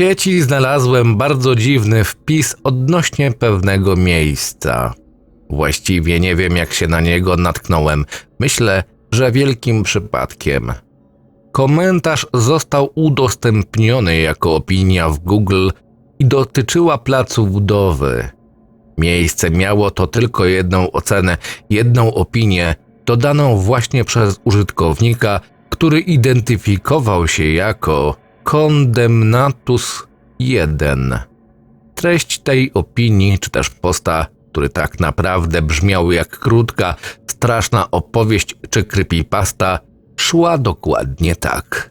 sieci znalazłem bardzo dziwny wpis odnośnie pewnego miejsca. Właściwie nie wiem, jak się na niego natknąłem. Myślę, że wielkim przypadkiem. Komentarz został udostępniony jako opinia w Google i dotyczyła placu budowy. Miejsce miało to tylko jedną ocenę, jedną opinię, dodaną właśnie przez użytkownika, który identyfikował się jako Condemnatus 1. Treść tej opinii, czy też posta, który tak naprawdę brzmiał jak krótka, straszna opowieść czy creepypasta, szła dokładnie tak.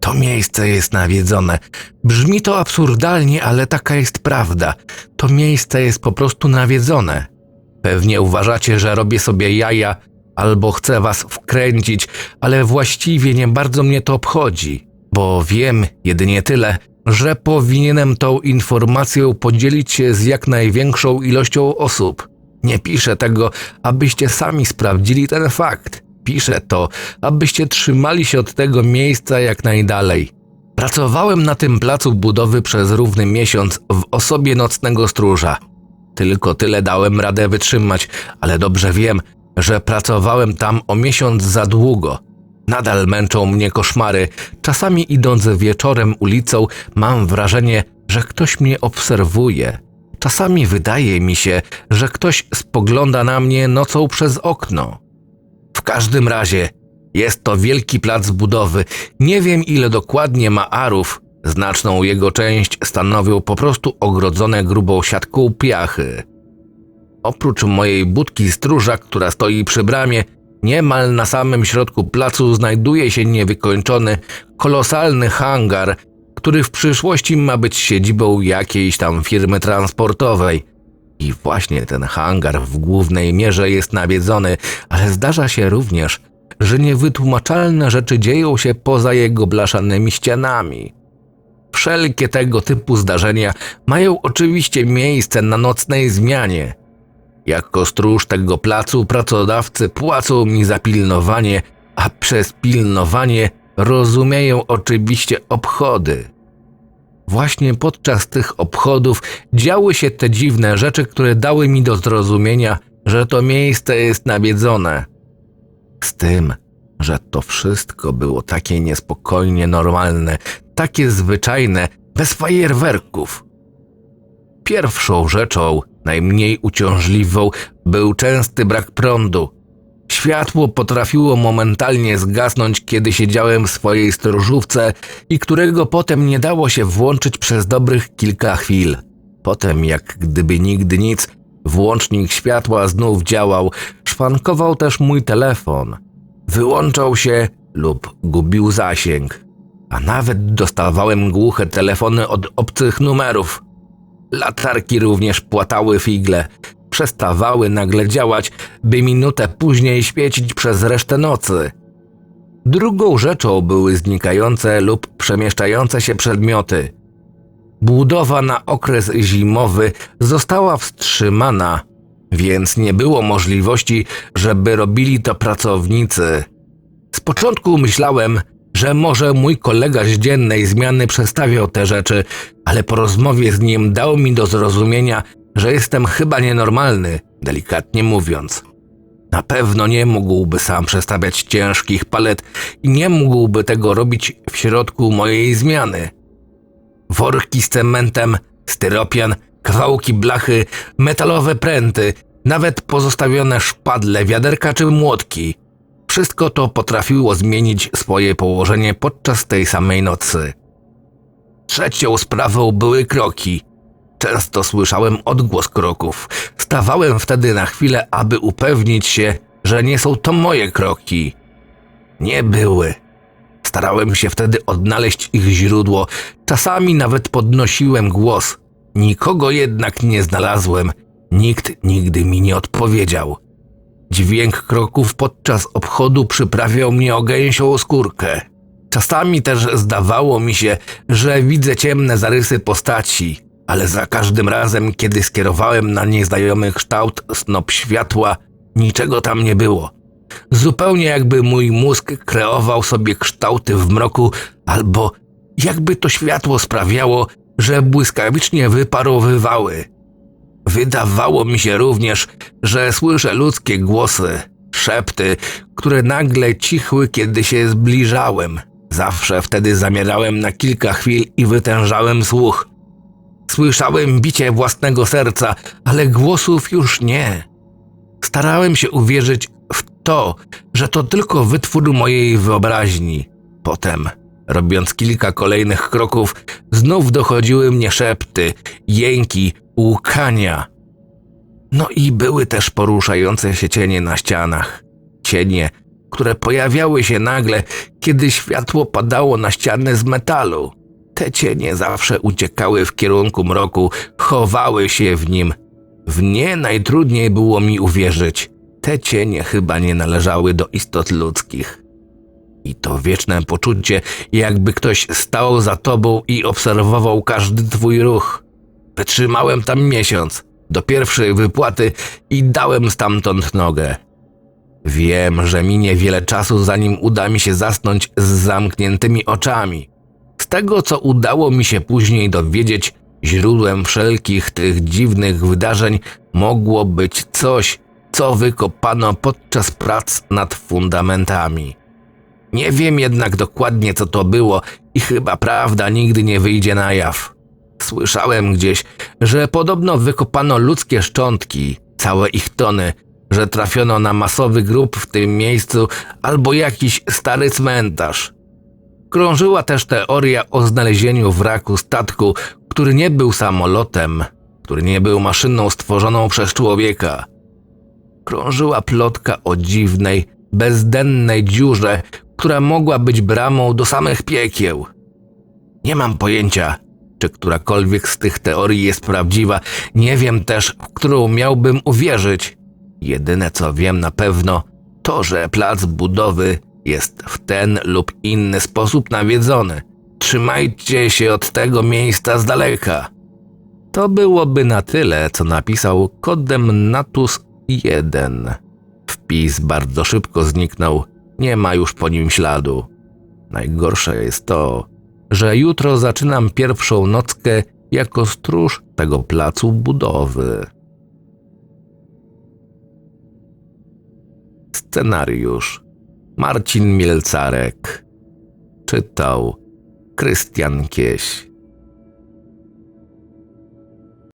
To miejsce jest nawiedzone. Brzmi to absurdalnie, ale taka jest prawda. To miejsce jest po prostu nawiedzone. Pewnie uważacie, że robię sobie jaja albo chcę was wkręcić, ale właściwie nie bardzo mnie to obchodzi, bo wiem jedynie tyle, że powinienem tą informacją podzielić się z jak największą ilością osób. Nie piszę tego, abyście sami sprawdzili ten fakt. Piszę to, abyście trzymali się od tego miejsca jak najdalej. Pracowałem na tym placu budowy przez równy miesiąc w osobie nocnego stróża. Tylko tyle dałem radę wytrzymać, ale dobrze wiem, że pracowałem tam o miesiąc za długo. Nadal męczą mnie koszmary. Czasami idąc wieczorem ulicą, mam wrażenie, że ktoś mnie obserwuje. Czasami wydaje mi się, że ktoś spogląda na mnie nocą przez okno. W każdym razie jest to wielki plac budowy. Nie wiem ile dokładnie ma arów. Znaczną jego część stanowią po prostu ogrodzone grubą siatką piachy. Oprócz mojej budki stróża, która stoi przy bramie, niemal na samym środku placu znajduje się niewykończony, kolosalny hangar, który w przyszłości ma być siedzibą jakiejś tam firmy transportowej. I właśnie ten hangar w głównej mierze jest nawiedzony, ale zdarza się również, że niewytłumaczalne rzeczy dzieją się poza jego blaszanymi ścianami. Wszelkie tego typu zdarzenia mają oczywiście miejsce na nocnej zmianie. Jako stróż tego placu pracodawcy płacą mi za pilnowanie, a przez pilnowanie rozumieją oczywiście obchody. Właśnie podczas tych obchodów działy się te dziwne rzeczy, które dały mi do zrozumienia, że to miejsce jest nawiedzone. Z tym, że to wszystko było takie niespokojnie normalne, takie zwyczajne, bez fajerwerków. Pierwszą rzeczą, najmniej uciążliwą, był częsty brak prądu. Światło potrafiło momentalnie zgasnąć, kiedy siedziałem w swojej stróżówce i którego potem nie dało się włączyć przez dobrych kilka chwil. Potem, jak gdyby nigdy nic, włącznik światła znów działał, szwankował też mój telefon. Wyłączał się lub gubił zasięg, a nawet dostawałem głuche telefony od obcych numerów. Latarki również płatały figle, przestawały nagle działać, by minutę później świecić przez resztę nocy. Drugą rzeczą były znikające lub przemieszczające się przedmioty. Budowa na okres zimowy została wstrzymana, więc nie było możliwości, żeby robili to pracownicy. Z początku myślałem, że może mój kolega z dziennej zmiany przestawiał te rzeczy, ale po rozmowie z nim dał mi do zrozumienia, że jestem chyba nienormalny, delikatnie mówiąc. Na pewno nie mógłby sam przestawiać ciężkich palet i nie mógłby tego robić w środku mojej zmiany. Worki z cementem, styropian, kawałki blachy, metalowe pręty, nawet pozostawione szpadle, wiaderka czy młotki. Wszystko to potrafiło zmienić swoje położenie podczas tej samej nocy. Trzecią sprawą były kroki. Często słyszałem odgłos kroków. Stawałem wtedy na chwilę, aby upewnić się, że nie są to moje kroki. Nie były. Starałem się wtedy odnaleźć ich źródło. Czasami nawet podnosiłem głos. Nikogo jednak nie znalazłem. Nikt nigdy mi nie odpowiedział. Dźwięk kroków podczas obchodu przyprawiał mnie o gęsią skórkę. Czasami też zdawało mi się, że widzę ciemne zarysy postaci, ale za każdym razem, kiedy skierowałem na nieznajomy kształt snop światła, niczego tam nie było. Zupełnie jakby mój mózg kreował sobie kształty w mroku albo jakby to światło sprawiało, że błyskawicznie wyparowywały. Wydawało mi się również, że słyszę ludzkie głosy, szepty, które nagle cichły, kiedy się zbliżałem. Zawsze wtedy zamierałem na kilka chwil i wytężałem słuch. Słyszałem bicie własnego serca, ale głosów już nie. Starałem się uwierzyć w to, że to tylko wytwór mojej wyobraźni. Potem, robiąc kilka kolejnych kroków, znów dochodziły mnie szepty, jęki, łkania. No i były też poruszające się cienie na ścianach. Cienie, które pojawiały się nagle, kiedy światło padało na ściany z metalu. Te cienie zawsze uciekały w kierunku mroku, chowały się w nim. W nie najtrudniej było mi uwierzyć. Te cienie chyba nie należały do istot ludzkich. I to wieczne poczucie, jakby ktoś stał za tobą i obserwował każdy twój ruch. Wytrzymałem tam miesiąc, do pierwszej wypłaty i dałem stamtąd nogę. Wiem, że minie wiele czasu, zanim uda mi się zasnąć z zamkniętymi oczami. Z tego, co udało mi się później dowiedzieć, źródłem wszelkich tych dziwnych wydarzeń mogło być coś, co wykopano podczas prac nad fundamentami. Nie wiem jednak dokładnie, co to było i chyba prawda nigdy nie wyjdzie na jaw. Słyszałem gdzieś, że podobno wykopano ludzkie szczątki, całe ich tony, że trafiono na masowy grób w tym miejscu albo jakiś stary cmentarz. Krążyła też teoria o znalezieniu wraku statku, który nie był samolotem, który nie był maszyną stworzoną przez człowieka. Krążyła plotka o dziwnej, bezdennej dziurze, która mogła być bramą do samych piekieł. Nie mam pojęcia, czy którakolwiek z tych teorii jest prawdziwa, nie wiem też, w którą miałbym uwierzyć. Jedyne co wiem na pewno, to że plac budowy jest w ten lub inny sposób nawiedzony. Trzymajcie się od tego miejsca z daleka. To byłoby na tyle, co napisał kodem Natus 1. Wpis bardzo szybko zniknął, nie ma już po nim śladu. Najgorsze jest to, że jutro zaczynam pierwszą nockę jako stróż tego placu budowy. Scenariusz. Marcin Mielcarek. Czytał Krystian Kieś